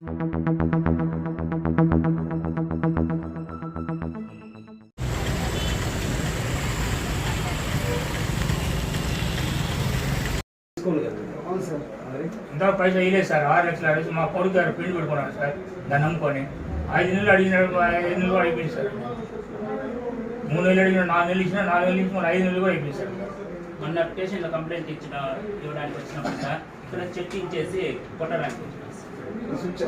అవును సార్. ఇంత పైసా వేయలేదు సార్. ఆరు లక్షలు అడిగి మా కొడుకు గారు పెళ్ళి పెట్టుకున్నాను సార్. దాన్ని నమ్ముకొని. ఐదు నెలలు అడిగినాడు ఐదు నెలలు కూడా అయిపోయింది సార్. మూడు నెలలు అడిగిన నాలుగు నెలలు ఇచ్చిన నాలుగు నెలలు ఇచ్చిన ఐదు నెలలు కూడా అయిపోయింది సార్. మొన్న స్టేషన్లో కంప్లైంట్ ఇచ్చిన ఇవ్వడానికి వచ్చినప్పుడు సార్ ఇక్కడ చెక్కింగ్ చేసి కొట్టడానికి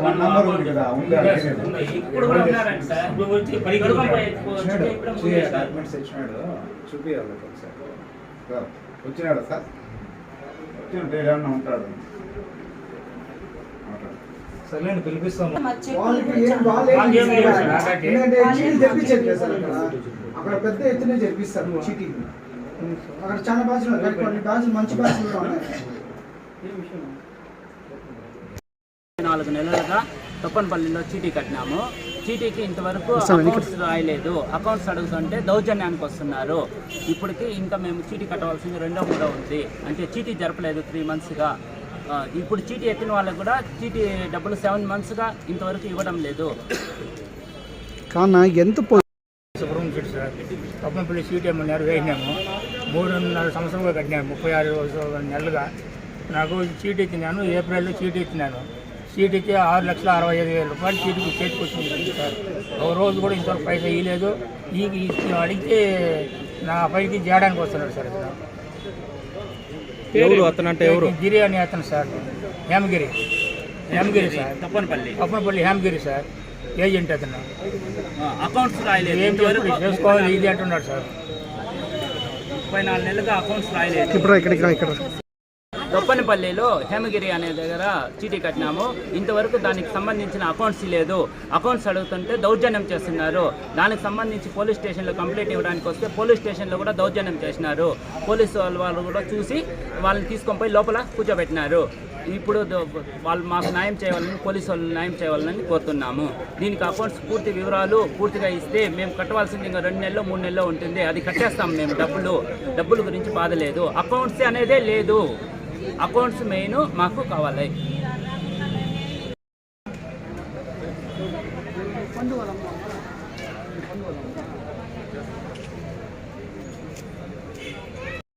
నంబర్ అకౌంట్ ఉంది కదా, ఉందా? Yes, ఉంది. ఇప్పుడు కూడా ఉన్నారండి సార్ ఇప్పుడు వచ్చి పది గడుపం పై గడుపం వచ్చినాడు సార్. డాక్యుమెంట్స్ ఇచ్చినాడు. చూపియాలి ఒకసారి సార్, వచ్చినాడు సార్? వచ్చినట్టు ఏమన్నా ఉంటాడు. సర్లేండి పిలిపిస్తాము. అక్కడ? పెద్ద ఎత్తున జరిపిస్తారు చీటీలు అక్కడ చాలా ఉన్నాయి. బ్యాచ్లు మంచి బ్యాచ్లు కూడా ఉన్నాయి నాలుగు నెలలుగా తొప్పనపల్లిలో చీటీ కట్టినాము. చీటీకి ఇంతవరకు అకౌంట్స్ రాయలేదు. అకౌంట్స్ అడుగుతుంటే దౌర్జన్యానికి వస్తున్నారు. ఇప్పటికి ఇంకా మేము చీటీ కట్టవలసింది రెండో మూడో ఉంది. అంటే చీటీ జరపలేదు త్రీ మంత్స్గా ఇప్పుడు చీటీ ఎత్తిన వాళ్ళకి కూడా చీటీ డబ్బులు సెవెన్ మంత్స్గా ఇంతవరకు ఇవ్వడం లేదు. కాన ఎంత తప్పనపల్లి సీట్ ఏమన్నారు వేసినాము. మూడున్నర సంవత్సరంగా కట్టినాను ముప్పై ఆరు నెలలుగా. నాకు చీట్ ఎత్తినాను. ఏప్రిల్లో చీట్ ఎత్తినాను. ఇచ్చి ఆరు లక్షల అరవై ఐదు వేల రూపాయలు చీటుకు చేతికి వచ్చింది సార్. ఒక రోజు కూడా ఇంతవరకు పైసా ఇవ్వలేదు ఈ ఈ- అడిగితే నా పైకి చేయడానికి వస్తున్నాడు సార్ ఇతను. ఎవరు? అతను అంటే ఎవరు? గిరి అని అతను sir. Hemagiri. Hemagiri sir. Tappanapalli. Tappanapalli Hemagiri sir. Agent అతను. అకౌంట్స్ రాయలేదు. ఏం చేసుకోవాలి ఇది అంటున్నాడు సార్. ముప్పై నాలుగు నెలలుగా అకౌంట్స్ రాయలేదు. ఇప్పుడు రా ఇక్కడ రొప్పనపల్లిలో హేమగిరి అనే దగ్గర చీటీ కట్టినాము. ఇంతవరకు దానికి సంబంధించిన అకౌంట్స్ లేదు. అకౌంట్స్ అడుగుతుంటే దౌర్జన్యం చేస్తున్నారు. దానికి సంబంధించి పోలీస్ స్టేషన్లో కంప్లైంట్ ఇవ్వడానికి వస్తే పోలీస్ స్టేషన్లో కూడా దౌర్జన్యం చేసినారు. పోలీసు వాళ్ళు వాళ్ళు కూడా చూసి వాళ్ళని తీసుకొని పోయి లోపల కూర్చోబెట్టినారు. ఇప్పుడు వాళ్ళు మాకు న్యాయం చేయాలని పోలీసు వాళ్ళు న్యాయం చేయాలని కోరుతున్నాము. దీనికి అకౌంట్స్ పూర్తి వివరాలు పూర్తిగా ఇస్తే మేము కట్టవలసింది ఇంకా రెండు నెలలు మూడు నెలలు ఉంటుంది. అది కట్టేస్తాం మేము. డబ్బులు డబ్బుల గురించి బాధ లేదు. అకౌంట్స్ అనేదే లేదు. అకౌంట్స్ మెయిన్ మాకు కావాలి.